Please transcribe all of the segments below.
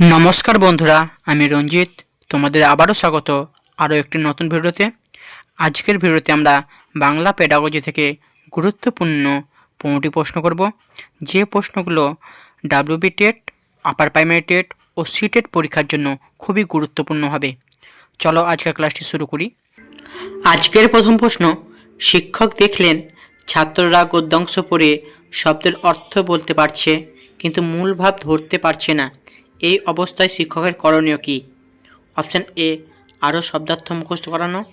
নমস্কার বন্ধুরা, আমি রঞ্জিত। তোমাদের আবারও স্বাগত আরও একটি নতুন ভিডিওতে। আজকের ভিডিওতে আমরা বাংলা পেডাগজি থেকে গুরুত্বপূর্ণ পনেরোটি প্রশ্ন করব। যে প্রশ্নগুলো WB TET upper primary TET ও সিটেট পরীক্ষার জন্য খুবই গুরুত্বপূর্ণ হবে। চলো আজকের ক্লাসটি শুরু করি। আজকের প্রথম প্রশ্ন, শিক্ষক দেখলেন ছাত্ররা গদ্যাংশ পড়ে শব্দের অর্থ বলতে পারছে, কিন্তু মূল ভাব ধরতে পারছে না। এই অবস্থায় শিক্ষকের করণীয় কী? অপশান এ, আরও শব্দার্থ মুখস্থ করানো।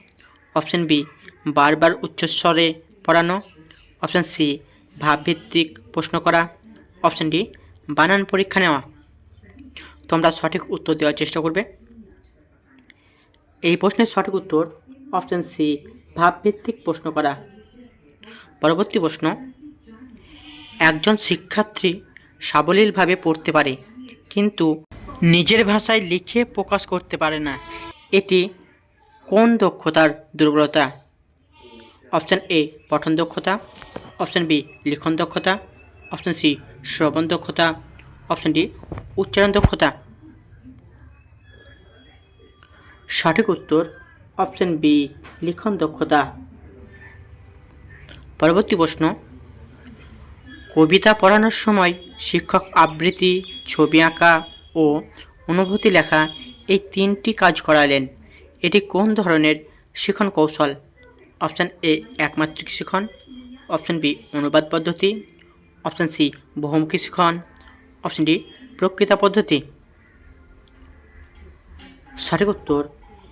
অপশান বি, বারবার উচ্চস্বরে পড়ানো। অপশান সি, ভাবভিত্তিক প্রশ্ন করা। অপশান ডি, বানান পরীক্ষা নেওয়া। তোমরা সঠিক উত্তর দেওয়ার চেষ্টা করবে। এই প্রশ্নের সঠিক উত্তর অপশান সি, ভাবভিত্তিক প্রশ্ন করা। পরবর্তী প্রশ্ন, একজন শিক্ষার্থী সাবলীলভাবে পড়তে পারে। কিন্তু নিজের ভাষায় লিখে প্রকাশ করতে পারে না। এটি কোন দক্ষতার দুর্বলতা? অপশান এ, পঠন দক্ষতা। অপশান বি, লিখন দক্ষতা। অপশান সি, শ্রবণ দক্ষতা। অপশান ডি, উচ্চারণ দক্ষতা। সঠিক উত্তর, অপশান বি, লিখন দক্ষতা। পরবর্তী প্রশ্ন কবিতা পড়ানোর সময় শিক্ষক আবৃত্তি, ছবি আঁকা ও অনুভূতি লেখা এই তিনটি কাজ করালেন। এটি কোন ধরনের শিখন কৌশল? অপশান এ একমাত্রিক শিখন, অপশান বি অনুবাদ পদ্ধতি, অপশান সি বহুমুখী শিখন, অপশান ডি প্রকৃতা পদ্ধতি। সঠিক উত্তর,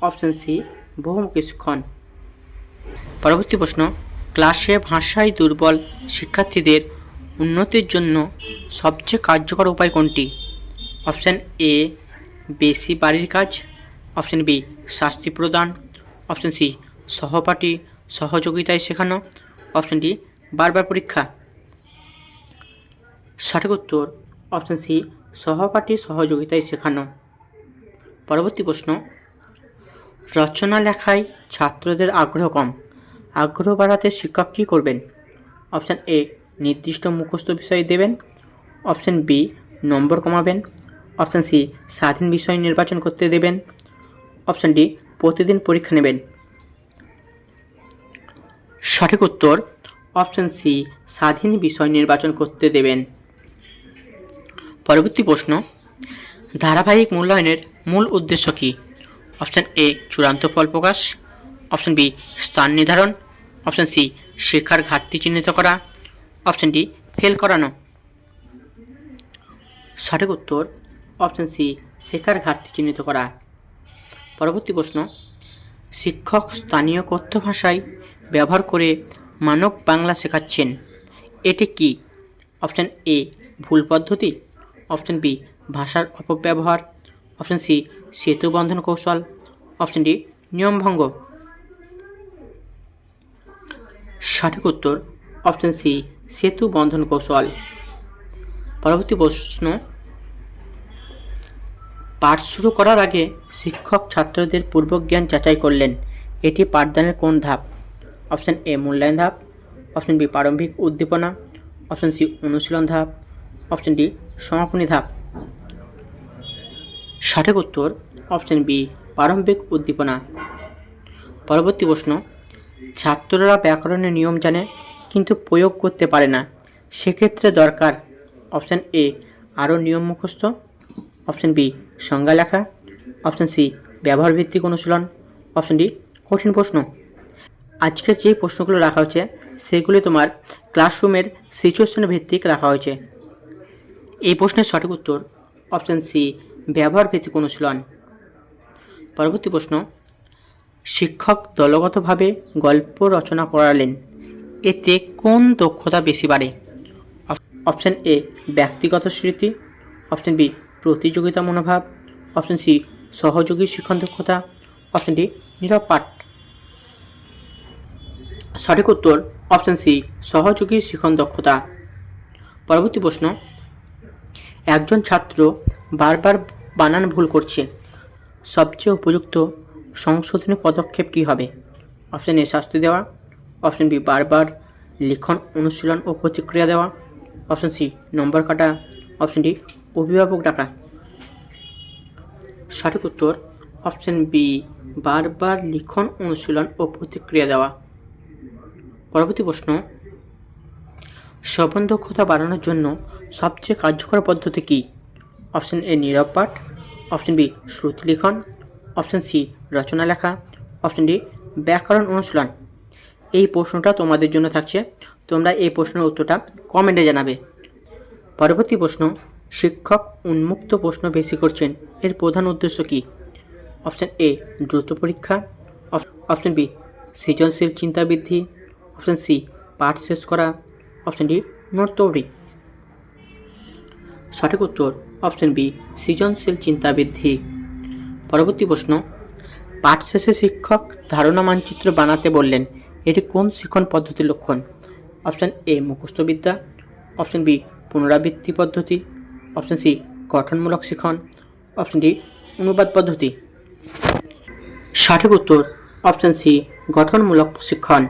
অপশান সি বহুমুখী শিখন। পরবর্তী প্রশ্ন, ক্লাসে ভাষায় দুর্বল শিক্ষার্থীদের উন্নতির জন্য সবচেয়ে কার্যকর উপায় কোনটি? অপশান এ বেশি বাড়ির কাজ। অপশান বি শাস্তি প্রদান। অপশান সি সহপাঠী সহযোগিতায় শেখানো। অপশান ডি বারবার পরীক্ষা। সঠিক উত্তর, অপশান সি সহপাঠী সহযোগিতায় শেখানো। পরবর্তী প্রশ্ন রচনা লেখায় ছাত্রদের আগ্রহ কম। আগ্রহ বাড়াতে শিক্ষক কী করবেন? অপশান এ নির্দিষ্ট মুখস্থ বিষয় দেবেন। অপশান বি, নম্বর কমাবেন। অপশান সি, স্বাধীন বিষয় নির্বাচন করতে দেবেন। অপশান ডি, প্রতিদিন পরীক্ষা নেবেন। সঠিক উত্তর, অপশান সি, স্বাধীন বিষয় নির্বাচন করতে দেবেন। পরবর্তী প্রশ্ন, ধারাবাহিক মূল্যায়নের মূল উদ্দেশ্য কী? অপশান এ, চূড়ান্ত ফল প্রকাশ। অপশান বি, স্থান নির্ধারণ। অপশান সি শেখার ঘাটতি চিহ্নিত করা। অপশান ডি ফেল করানো। সঠিক উত্তর অপশান সি শেখার ঘাটতি চিহ্নিত করা। পরবর্তী প্রশ্ন, শিক্ষক স্থানীয় কথ্য ভাষায় ব্যবহার করে মানব বাংলা শেখাচ্ছেন। এটি কি? অপশান এ ভুল পদ্ধতি। অপশান বি ভাষার অপব্যবহার। অপশান সি সেতু বন্ধন কৌশল। অপশান ডি নিয়মভঙ্গ সঠিক উত্তর অপশান সি সেতু বন্ধন কৌশল। পরবর্তী প্রশ্ন পাঠ শুরু করার আগে শিক্ষক ছাত্রদের পূর্বজ্ঞান যাচাই করলেন। এটি পাঠদানের কোন ধাপ? অপশান এ, মূল্যায়ন ধাপ। অপশান বি, প্রারম্ভিক উদ্দীপনা। অপশান সি, অনুশীলন ধাপ। অপশান ডি, সমাপনী ধাপ। সঠিক উত্তর, অপশান বি, প্রারম্ভিক উদ্দীপনা। পরবর্তী প্রশ্ন, ছাত্ররা ব্যাকরণের নিয়ম জানে। কিন্তু প্রয়োগ করতে পারে না। সেক্ষেত্রে দরকার অপশান এ আরও নিয়ম মুখস্থ। অপশান বি সংজ্ঞা লেখা। অপশান সি ব্যবহার ভিত্তিক অনুশীলন। অপশান ডি কঠিন প্রশ্ন। আজকের যে প্রশ্নগুলো রাখা হয়েছে, সেগুলি তোমার ক্লাসরুমের সিচুয়েশন ভিত্তিক রাখা হয়েছে। এই প্রশ্নের সঠিক উত্তর, অপশান সি ব্যবহার ভিত্তিক অনুশীলন। পরবর্তী প্রশ্ন, শিক্ষক দলগতভাবে গল্প রচনা করালেন। এতে কোন দক্ষতা বেশি বাড়ে? অপশান এ, ব্যক্তিগত স্মৃতি। অপশান বি, প্রতিযোগিতা মনোভাব। অপশান সি, সহযোগী শিক্ষণ দক্ষতা। অপশান ডি, নীরব পাঠ। সঠিক উত্তর, অপশান সি, সহযোগী শিক্ষণ দক্ষতা। পরবর্তী প্রশ্ন, একজন ছাত্র বারবার বানান ভুল করছে। সবচেয়ে উপযুক্ত সংশোধনী পদক্ষেপ কী হবে? অপশান এ, শাস্তি দেওয়া। অপশান বি, বারবার লিখন, অনুশীলন ও প্রতিক্রিয়া দেওয়া। অপশন সি, নম্বর কাটা। অপশন ডি, অভিভাবক ডাকা। সঠিক উত্তর, অপশন বি, বারবার লিখন, অনুশীলন ও প্রতিক্রিয়া দেওয়া। পরবর্তী প্রশ্ন শ্রবণ দক্ষতা বাড়ানোর জন্য সবচেয়ে কার্যকর পদ্ধতি কী? অপশন এ, নীরব পাঠ। অপশন বি, শ্রুতি লিখন। অপশন সি, রচনা লেখা। অপশন ডি, ব্যাকরণ অনুশীলন। এই প্রশ্নটা তোমাদের জন্য থাকছে। তোমরা এই প্রশ্নের উত্তরটা কমেন্টে জানাবে। পরবর্তী প্রশ্ন, শিক্ষক উন্মুক্ত প্রশ্ন বেশি করছেন, এর প্রধান উদ্দেশ্য কী? অপশান এ দ্রুত পরীক্ষা। অপ- অপশন বি সৃজনশীল চিন্তা বৃদ্ধি। অপশন সি পাঠ শেষ করা। অপশন ডি নোট তৈরি। সঠিক উত্তর অপশন বি সৃজনশীল চিন্তা বৃদ্ধি। পরবর্তী প্রশ্ন, পাঠ শেষে শিক্ষক ধারণা মানচিত্র বানাতে বললেন এটি কোন শিক্ষণ পদ্ধতির লক্ষণ? অপশন এ, মুখস্থবিদ্যা। অপশন বি, পুনরাবৃত্তি পদ্ধতি। অপশন সি, গঠনমূলক শিক্ষণ। অপশন ডি, অনুবাদ পদ্ধতি। সঠিক উত্তর, অপশন সি, গঠনমূলক প্রশিক্ষণ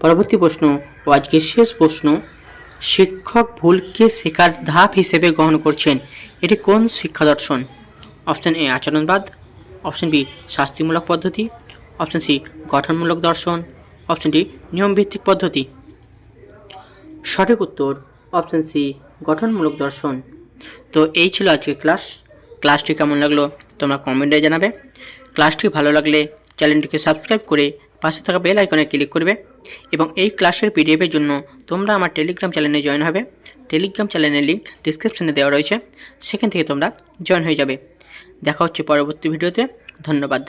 পরবর্তী প্রশ্ন ও আজকের শেষ প্রশ্ন, শিক্ষক ভুলকে শেখার ধাপ হিসেবে গ্রহণ করছেন, এটি কোন শিক্ষা দর্শন? অপশন এ, আচরণবাদ। অপশন বি, শাস্তিমূলক পদ্ধতি। অপশন সি, গঠনমূলক দর্শন। অপশন ডি নিয়মভিত্তিক পদ্ধতি। সঠিক উত্তর অপশন সি গঠনমূলক দর্শন। তো এই ছিল আজকের ক্লাস ক্লাসটি কেমন লাগল তোমরা কমেন্টে জানাবে। ক্লাসটি ভালো লাগলে চ্যানেলটিকে সাবস্ক্রাইব করে পাশে থাকা বেল আইকনে ক্লিক করবে এবং এই ক্লাসের পিডিএফের জন্য তোমরা আমার টেলিগ্রাম চ্যানেলে জয়েন হবে। টেলিগ্রাম চ্যানেলের লিঙ্ক ডিসক্রিপশানে দেওয়া রয়েছে। সেখান থেকে তোমরা জয়েন হয়ে যাবে। দেখা হচ্ছে পরবর্তী ভিডিওতে ধন্যবাদ।